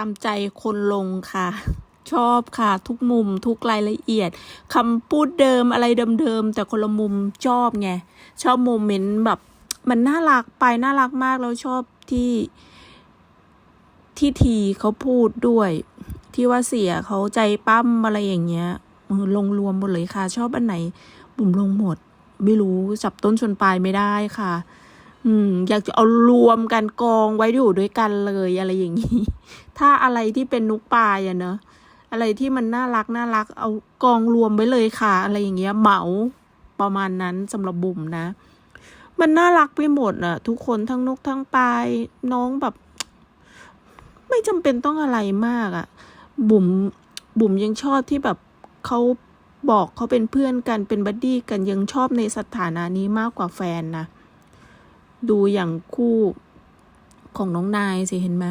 ามใจคนลงค่ะ ชอบค่ะ ทุกมุมทุกรายละเอียดคำพูดเดิมอะไรเดิมๆแต่คนละมุมชอบไงชอบโมเมนต์แบบ มันน่ารักไปน่ารักมากแล้วชอบที่ที่ทีเขาพูดด้วย ที่ว่าเสียเขาใจปั้มอะไรอย่างเงี้ยลงรวมหมดเลยค่ะ ชอบอันไหนบุ๋มลงหมด ไม่รู้จับต้นชนปลายไม่ได้ค่ะ อืม อยากจะเอารวมกันกองไว้อยู่ด้วยกันเลยอะไรอย่างนี้ ถ้าอะไรที่เป็นนุกปลายอะเนอะอะไรที่มันน่ารักน่ารักเอากองรวมไว้เลยค่ะ อะไรอย่างเงี้ยเหมาประมาณนั้นสำหรับบุ๋มนะ มันน่ารักไปหมดอะทุกคนทั้งนกทั้งปลายน้องแบบ ไม่จำเป็นต้องอะไรมากอะบุ๋มบุ๋มยังชอบที่แบบเขาบอกเขาเป็นเพื่อนกันเป็นบัดดี้กันยังชอบในสถานะนี้มากกว่าแฟนนะ ดูอย่างคู่ของน้องนายสิเห็นไหม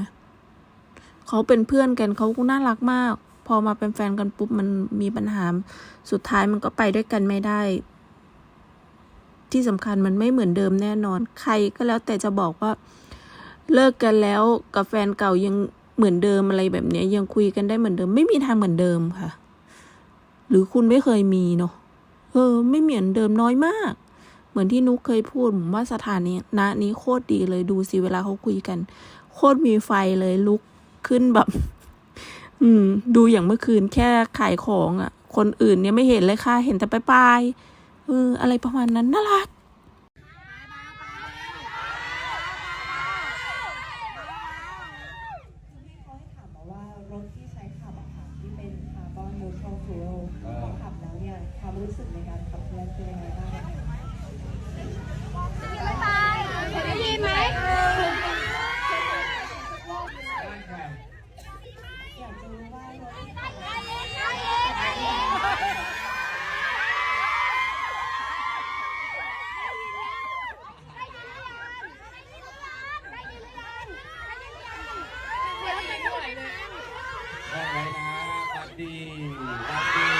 เขาเป็นเพื่อนกันเขาก็น่ารักมาก พอมาเป็นแฟนกันปุ๊บมันมีปัญหา สุดท้ายมันก็ไปด้วยกันไม่ได้ ที่สำคัญมันไม่เหมือนเดิมแน่นอน ใครก็แล้วแต่จะบอกว่า เลิกกันแล้วกับแฟนเก่ายังเหมือนเดิมอะไรแบบนี้ยยังคุยกันได้เหมือนเดิม ไม่มีทางเหมือนเดิมค่ะ หรือคุณไม่เคยมีเนาะเออ ไม่เหมือนเดิมน้อยมาก เหมือนที่นุกเคยพูดผมว่าสถานีนะนี้โคตรดีเลยดูสิเวลาเขาคุยกัน โคตรมีไฟเลยลุก ขึ้นแบบ อืม ดูอย่างเมื่อคืนแค่ขายของอะ่ะ คนอื่นเนี่ยไม่เห็นเลยค่ะ เห็นแต่ปลายๆเอออะไรประมาณนั้นน่ารัก ที่เขาให้ถามมาว่ารถที่ใช้ขับอะค่ะที่เป็นคาร์บอนนิวทรัลฟูเอลพอขับแล้วเนี่ยความรู้สึกในการขับเคลื่อนเป็นยังไงบ้างคะ ได้ยินไหม อยากจะรู้ว่ารถที่ขับ ได้ไว้นะบัดดี้บัดดี้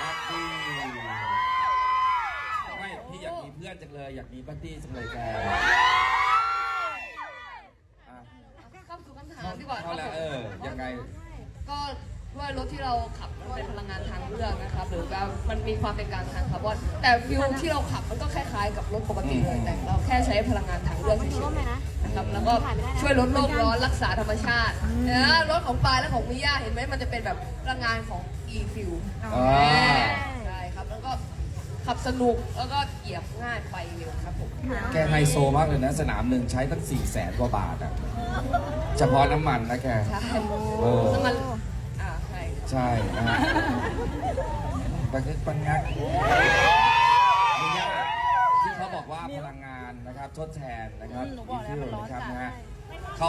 บัดดี้ไม่พี่อยากมีเพื่อนจังเลย อยากมีบัดดี้จังเลยแกอะ เข้าสู่คำถาม ดีกว่าคเข้ารับแล้วเออยังไง ก็ด้วยรถที่เราขับมันเป็นพลังงานทางเลือกนะครับ หรือว่ามันมีความเป็นการทางคาร์บอนแต่ฟิลที่เราขับมันก็คล้ายๆ กับรถปกติเลยแต่เราแค่ใช้พลังงานทางเลือกเฉยๆนะครับแล้วก็ช่วยลดโลกร้อนรักษาธรรมชาตินะรถของปลายและของมิย่าเห็นไหมมันจะเป็นแบบพลังงานของ e-fuel อ่า ใช่ครับแล้วก็ขับสนุกแล้วก็เหยียบง่ายไปเร็วครับผม แกไฮโซมากเลยนะ สนามหนึ่งใช้ตั้ง4ี่แสนกว่าบาทอะ เฉพาะน้ำมันนะแก ใช่เออน้ำมันอ่าใช่ใช่นะฮะปังึกปังงักมิยาที่เขาบอกว่าพลังงานนะครับทดแทนนะครับอีฟิวนะครับนะฮะเขา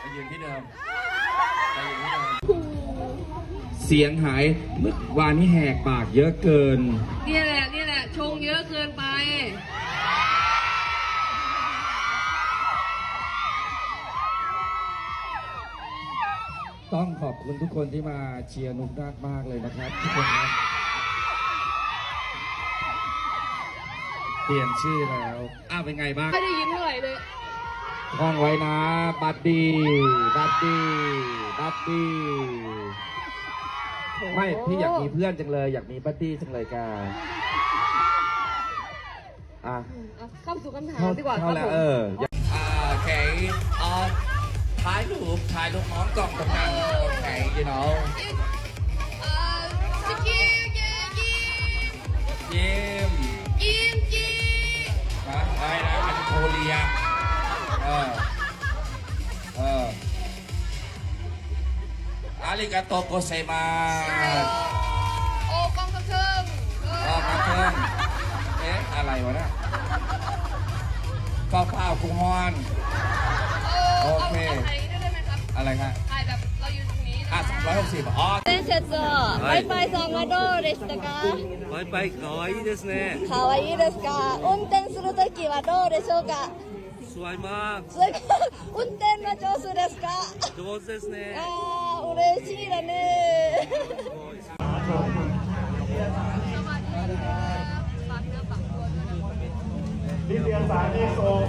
ไปยืนที่เดิมไปยืนที่เดิม เสียงหายเมื่อวานนี้แหกปากเยอะเกินนี่แหละนี่แต้องขอบคุณทุกคนที่มาเชียร์นุกมากมากๆเลยนะครับทุกคนครับเปลี่ยนชื่อแล้วอ้าวเป็นไงบ้าง ไม่ได้ยินเท่าไหร่เลย ท่องไว้นะ บัดดี้บัดดี้บัดดี้ไม่พี่อยากมีเพื่อนจังเลย อยากมีบัดดี้จังเลยกาอะ อะเข้าสู่คำถามเข้าดีกว่าคเข้ารับแล้วผม เอออ่าโอเคอ่า ถ่ายรูปถ่ายรูปพร้อมกล่องตรงนั้นโอเค you know เอ่อจิกิจิกิยิ้มกินจินะไอ้นะอันโคเรียเออเอออาริกาโตโกเซมาโอ้กองกระเทิงเอออกมาอเพิ่มเอ๊ะอะไรวะเนี่ยข้าวเปล่ากุ้งฮอนเออ โอ เอา เค เอาถ่ายได้ไหมครับ อะไรฮะ ถ่ายแบบเราอยู่ตรงนี้ อ่ะ นะ สามร้อยหกสิบอ๋อ 伝説バイバイさんはどうでしたかバイバイ可愛いですね。かわいいですか運転するときはどうでしょうかスワイマーすごい運転の上手ですか上手ですね。あー嬉しいだね นิตยสารเอ็กโอออ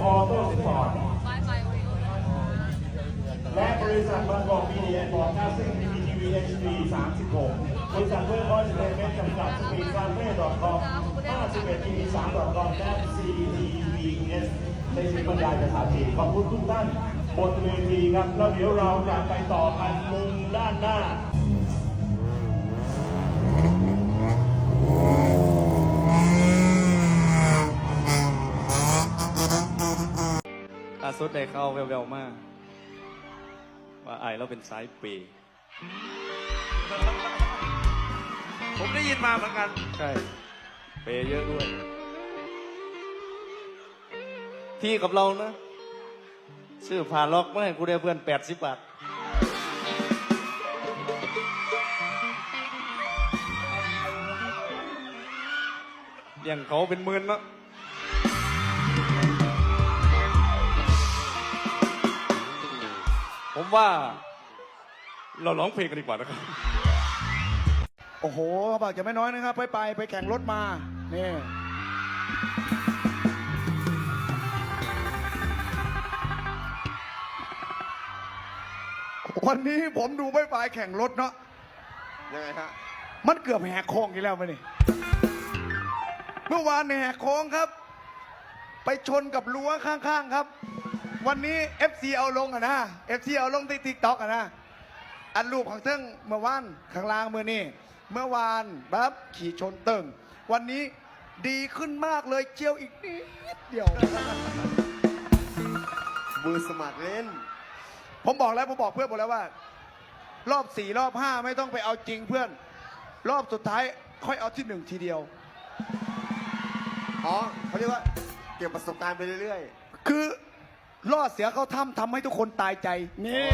โต้สปอร์ต ไ ฟอร์ดค่าซึ่งมีทีวีเอชดี36บหกบริษัทเวอร์บอยสเตเมนต์จำกัดสปีดคาเฟ่ดอทคอม51ทีวี3ดอทคอมและ CTVS ในสิบบรรยายสถานที่ขอบคุณทุกท่านบนเวทีครับ แล้วเดี๋ยวเราจะไปต่อกันมุมด้านหน้าล่าสุดได้เข้าแววๆมาก ว่าไอายเราเป็นสายเปย์ผมได้ยินมาเหมือนกัน ใช่ เปย์เยอะด้วย ที่กับเรานะซื้อผ่านล็อกมาให้กูได้เพื่อนแปดสิบบาทอย่างเขาเป็นหมื่นเนาะ ผมว่า เราร้องเพลงกันดีกว่านะครับ โอ้โหเขาบอกจะไม่น้อยนะครับ ไปไปไปแข่งรถมา นี่ วันนี้ผมดูไปไปแข่งรถเนาะ ยังไงฮะ มันเกือบแหกโค้งอีกแล้วไปนี่ เมื่อวานเนี่ยแหกโค้งครับ ไปชนกับรั้วข้างๆครับ วันนี้ FC เอาลงอะนะ FC เอาลงที่ติ๊กต็อกอะนะ อันรูปของเติ้งเมื่อวานข้างล่างเมื่อนี่เมื่อวานบับขี่ชนเติ้งวันนี้ดีขึ้นมากเลยเจียวอีกนิดเดียว มือสมัครเล่น ผมบอกแล้วผมบอกเพื่อนผมแล้วว่า รอบสี่รอบห้าไม่ต้องไปเอาจริงเพื่อน รอบสุดท้ายค่อยเอาที่หนึ่งทีเดียว อ๋อเขาเรียกว่าเก็บประสบการณ์ไปเรื่อย คือ ล่อเสือเข้าถ้ำทำให้ทุกคนตายใจ นี่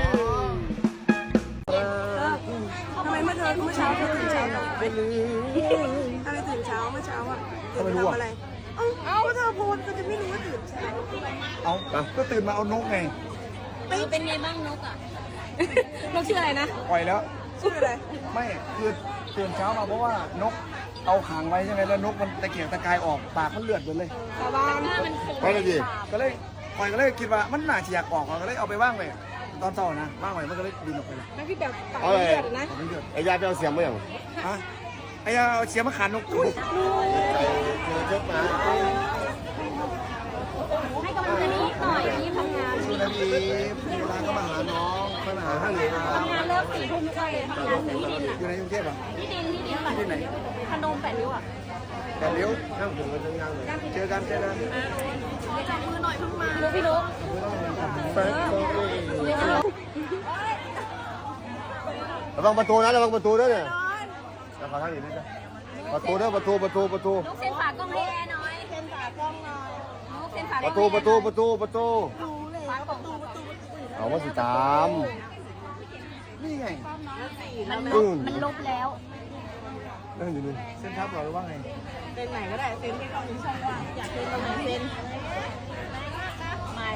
ทำไมเมื่อเธอเมื่อเช้าเธอตื่นเช้าจังทำไมตื่นเช้าเมื่อเช้าอะตื่นไปทำอะไรเอ้าเอ้าเธอโพสก็จะไม่รู้ว่าตื่นเช้าเอาก็ตื่นมาเอานกไงเป็นไงบ้างนกอะนกชื่ออะไรนะปล่อยแล้วชื่ออะไรไม่คือตื่นเช้ามาเพราะว่านกเอาหางไว้ใช่ไหมแล้วนกมันตะเกียกตะกายออกปากมันเลือดหมดเลยสาบานๆไปเลยดิก็เลย ปล่อยก็เลยคิดว่ามันน่าจะอยากออกก็เลยเอาไปว่างไว้ตอนเช้านะว่างไว้มันก็เลยบินออกไปเลยนั่นพี่แบบปากเอาเลืเลยอดนะไม่เลือดไอ้ยาไปเอาเสียงมาอย่างฮะไอ้เอาเสียมาขานนกอุ้ยเจอเช็คมาให้กำลังใจนี้หน่อยที่ทำงานสุนาทีเวลาก็มาหาน้องไปมาหาท่านเลยทำงานเลิกสี่ทุ่มทุกวันเลยทำงานถึงที่ดินอะอยู่ในกรุงเทพอะที่ดินที่ดินก่อนที่ไหนพนมแปดริ้วอะแต่เลี้ยวนั่งถึงมันจะยังเลยเจอกันเจอกัน จับมือหน่อยเพิ่งมารู้พี่นุ๊กแฟนโซระวังประตูนะระวังประตูด้วยเนี่ยแล้วขอท่านอีกนิดนะประตูด้วยประตูประตูประตูนุ๊กเซ็นฝากกล้องให้แอร์หน่อยเซ็นฝากกล้องหน่อยนุ๊กเซ็นฝากประตูประตูประตูประตูฝากประตูประตูเอาว่าสิตามนี่ไงมันลอืบมมันลบแล้ว นั่งอยู่นี่เซ็นทับหรือว่าไงเซ็นไหนก็ได้เซ็นที่เขามีช่องว่างอยากเซ็นตรงไหนเซ็น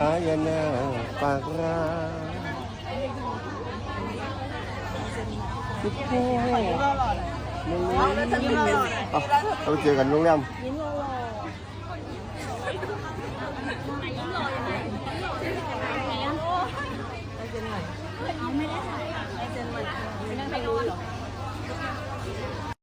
อายนาปากราทุกคนมึงเรอเลยเจอกันโรงแรมอินหล่อเลยไมหล่ได้หล่อไม่ได้